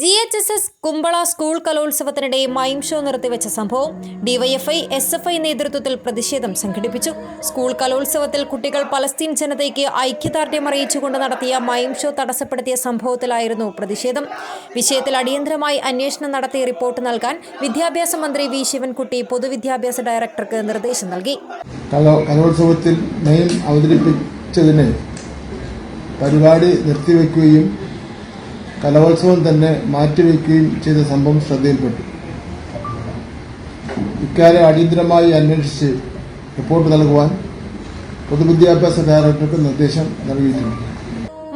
G H S S Kumbla school കലോത്സവത്തിനിടെ mime show നിർത്തിവെച്ച സംഭവം DYFI S F I നേതൃത്വത്തിൽ പ്രതിഷേധം സംഘടിപ്പിച്ചു. സ്കൂൾ കലോത്സവത്തിൽ കുട്ടികൾ പലസ്തീൻ ജനതയ്ക്ക് ഐക്യദാർഢ്യം അറിയിച്ചുകൊണ്ട് നടത്തിയ മൈം ഷോ തടസ്സപ്പെടുത്തിയ സംഭവത്തിലായിരുന്നു പ്രതിഷേധം. വിഷയത്തിൽ അടിയന്തരമായി അന്വേഷണം നടത്തി റിപ്പോർട്ട് നൽകാൻ വിദ്യാഭ്യാസ മന്ത്രി വി ശിവൻകുട്ടി പൊതുവിദ്യാഭ്യാസ ഡയറക്ടർക്ക് നിർദ്ദേശം നൽകി. കലോത്സവത്തിൽ അവതരിപ്പിച്ചതിന് പരിപാടി നിർത്തിവെക്കുകയും കലോത്സവം തന്നെ മാറ്റിവെക്കുകയും ചെയ്ത സംഭവം ശ്രദ്ധയിൽപ്പെട്ടു. ഇക്കാര്യം അടിയന്തരമായി അന്വേഷിച്ച് റിപ്പോർട്ട് നൽകുവാൻ പൊതുവിദ്യാഭ്യാസ ഡയറക്ടർക്ക് നിർദ്ദേശം നൽകിയിട്ടുണ്ട്.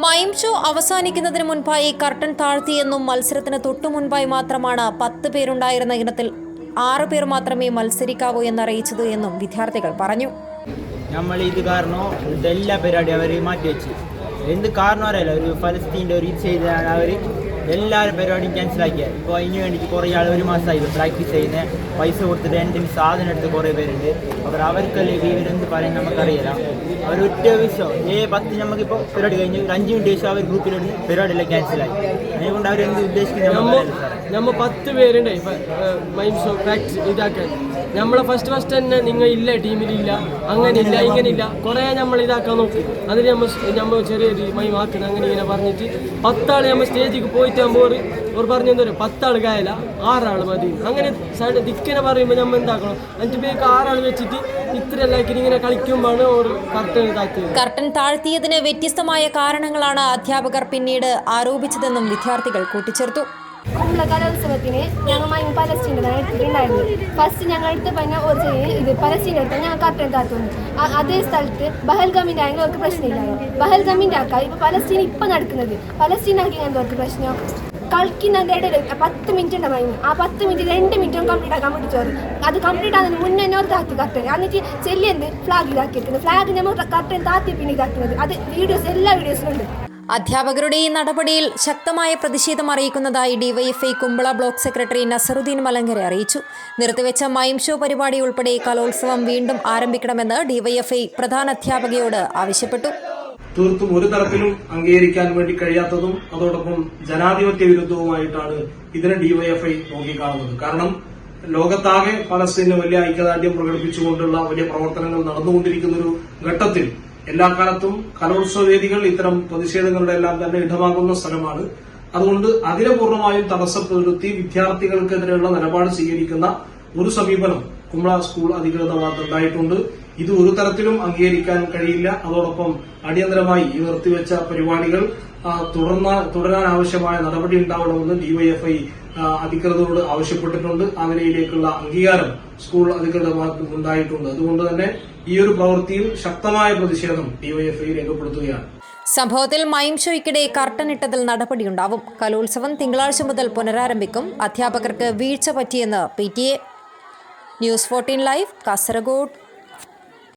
മൈം ഷോ അവസാനിക്കുന്നതിന് മുൻപായി കർട്ടൻ താഴ്ത്തിയെന്നും മത്സരത്തിന് തൊട്ടു മുൻപായി മാത്രമാണ് പത്ത് പേരുണ്ടായിരുന്ന ഇനത്തിൽ ആറ് പേർ മാത്രമേ മത്സരിക്കാവൂ എന്നറിയിച്ചത് എന്നും വിദ്യാർത്ഥികൾ പറഞ്ഞു. നമ്മൾ ഇത് കാരണം ഇതെല്ലാ പരിപാടിയും അവർ മാറ്റിവെച്ച്. എന്ത് കാരണം അറിയില്ല. ഒരു ഫലസ്തീന്റെ ഒരു ഇത് ചെയ്തതാണ് അവർ എല്ലാവരും പരിപാടിയും ക്യാൻസലാക്കിയത് ഇപ്പോൾ അതിന് വേണ്ടിയിട്ട് കുറേ ആൾ ഒരു മാസമായി പ്രാക്ടീസ് ചെയ്യുന്നത് പൈസ കൊടുത്തിട്ട് എന്റെ സാധനം എടുത്ത് കുറേ പേരുണ്ട്. അവർ അവർക്കല്ലേ ഇവരെന്ത് പറയും നമുക്കറിയില്ല. അവർ ഒറ്റ ദിവസം ഏ പത്ത് നമുക്കിപ്പോൾ പരിപാടി കഴിഞ്ഞ് ഒരു അഞ്ച് മിനിറ്റ് ദിവസം അവർ ഗ്രൂപ്പിലിടുന്ന് പരിപാടിയെല്ലാം ക്യാൻസലായി അതുകൊണ്ട് അവരെന്ത് ഉദ്ദേശിക്കുന്നത് നമ്മൾ പത്ത് പേരുണ്ട്. മൈം ഷോ പ്രാക്ടീസ് ഇതാക്കാൻ. നമ്മളെ ഫസ്റ്റ് ഫസ്റ്റ് തന്നെ നിങ്ങൾ ഇല്ല ടീമിലില്ല അങ്ങനെ ഇല്ല ഇങ്ങനെ ഇല്ല. കുറേ നമ്മൾ ഇതാക്കാൻ നോക്കി. അതിന് നമ്മൾ നമ്മൾ ചെറിയ മൈം ആക്കണം അങ്ങനെ ഇങ്ങനെ പറഞ്ഞിട്ട് പത്താൾ നമ്മൾ സ്റ്റേജിൽ പോയിട്ട് ആകുമ്പോൾ ഒരു പറഞ്ഞു എന്താ പറയുക പത്താൾ കായല ആറാൾ മതി. അങ്ങനെ സൈഡ് ദിക്കനെ പറയുമ്പോൾ നമ്മൾ എന്താക്കണം? അഞ്ച് പേർക്ക് ആറാൾ വെച്ചിട്ട് ഒരു കർട്ടൻ താഴ്ത്തിയതിന് വ്യത്യസ്തമായ കാരണങ്ങളാണ് അധ്യാപകർ പിന്നീട് ആരോപിച്ചതെന്നും വിദ്യാർത്ഥികൾ കൂട്ടിച്ചേർത്തു. കുമ്പള കലോത്സവത്തിന് ഞങ്ങൾ മൈൻ പലസ്റ്റീന്റെ എടുത്തിട്ടുണ്ടായിരുന്നു. ഫസ്റ്റ് ഞങ്ങൾ എടുത്ത് ചെറിയ ഇത് പലസ്റ്റീൻ എടുത്താൽ ഞങ്ങൾ കർട്ടൻ താത്തുന്നു അതേ സ്ഥലത്ത് ബഹൽഗമിന്റെ ആയെങ്കിൽ അവർക്ക് പ്രശ്നമില്ലല്ലോ ബഹൽഗമിന്റെ ആക്കാം ഇപ്പോൾ പലസ്റ്റീൻ ഇപ്പം നടക്കുന്നത്. പലസ്റ്റീൻ ആക്കി എന്താ അവർക്ക് പ്രശ്നം? കളിക്കുന്നതിന്റെ ഇടയിൽ പത്ത് മിനിറ്റ് ഉണ്ട് ആ പത്ത് മിനിറ്റ് രണ്ട് മിനിറ്റും കംപ്ലീറ്റ് ആക്കാൻ പിടിച്ചോറ് ചോറ് അത് കംപ്ലീറ്റ് ആകുന്നതിന് മുന്നേ തന്നെ ഒരു താത്തി കട്ടൻ എന്നിട്ട് ചെല്ലിയെന്ന് ഫ്ലാഗ് ഇതാക്കിയിരിക്കുന്നത് ഫ്ലാഗ് നമ്മൾ കട്ടൻ താത്തി പിന്നെ ഇതാക്കുന്നത് അത് വീഡിയോസ് എല്ലാ വീഡിയോസിലും ഉണ്ട്. അധ്യാപകരുടെ ഈ നടപടിയിൽ ശക്തമായ പ്രതിഷേധം അറിയിക്കുന്നതായി DYFI Kumbla block secretary Nasaruddin Malankara അറിയിച്ചു. നിർത്തിവെച്ച മൈം ഷോ പരിപാടി ഉൾപ്പെടെ കലോത്സവം വീണ്ടും ആരംഭിക്കണമെന്ന് ഡിവൈഎഫ്ഐ പ്രധാന അധ്യാപകയോട് ആവശ്യപ്പെട്ടു. തീർത്തും ഒരു തരത്തിലും അംഗീകരിക്കാൻ വേണ്ടി കഴിയാത്തതും അതോടൊപ്പം ജനാധിപത്യ വിരുദ്ധവുമായിട്ടാണ് ഇതിനെ ഡിവൈഎഫ്ഐ നോക്കിക്കാണുന്നത്. കാരണം ലോകത്താകെ പലസ്തീന് വലിയ ഐക്യദാർഢ്യം പ്രകടിപ്പിച്ചുകൊണ്ടുള്ള വലിയ പ്രവർത്തനങ്ങൾ നടന്നുകൊണ്ടിരിക്കുന്ന ഒരു ഘട്ടത്തിൽ എല്ലാ കാലത്തും കലോത്സവ വേദികൾ ഇത്തരം പ്രതിഷേധങ്ങളുടെ എല്ലാം തന്നെ ഇടമാകുന്ന സ്ഥലമാണ്. അതുകൊണ്ട് അതിനെ പൂർണമായും തടസ്സപ്പെടുത്തി വിദ്യാർത്ഥികൾക്കെതിരെയുള്ള നിലപാട് സ്വീകരിക്കുന്ന ഒരു സമീപനം കുമ്പള സ്കൂൾ അധികൃതർ ഭാഗത്തുണ്ടായിട്ടുണ്ട് ഇത് ഒരു തരത്തിലും അംഗീകരിക്കാൻ കഴിയില്ല. അതോടൊപ്പം അടിയന്തരമായി ഈ നിർത്തിവെച്ച പരിപാടികൾ തുടർന്ന തുടരാൻ ആവശ്യമായ നടപടി ഉണ്ടാവണമെന്ന് ഡിവൈഎഫ്ഐ അധികൃതരോട് ആവശ്യപ്പെട്ടിട്ടുണ്ട്. ആ നിലയിലേക്കുള്ള അംഗീകാരം സ്കൂൾ അധികൃത ഉണ്ടായിട്ടുണ്ട്. അതുകൊണ്ട് തന്നെ ഈ ഒരു പ്രവൃത്തിയിൽ ശക്തമായ പ്രതിഷേധം ഡിവൈഎഫ്ഐ രേഖപ്പെടുത്തുകയാണ്. സംഭവത്തിൽ മൈം ഷോയ്ക്കിടെ കർട്ടൻ ഇട്ടതിൽ നടപടിയുണ്ടാവും. കലോത്സവം തിങ്കളാഴ്ച മുതൽ പുനരാരംഭിക്കും. അധ്യാപകർക്ക് വീഴ്ച പറ്റിയെന്ന് P news fourteen live Kasaragod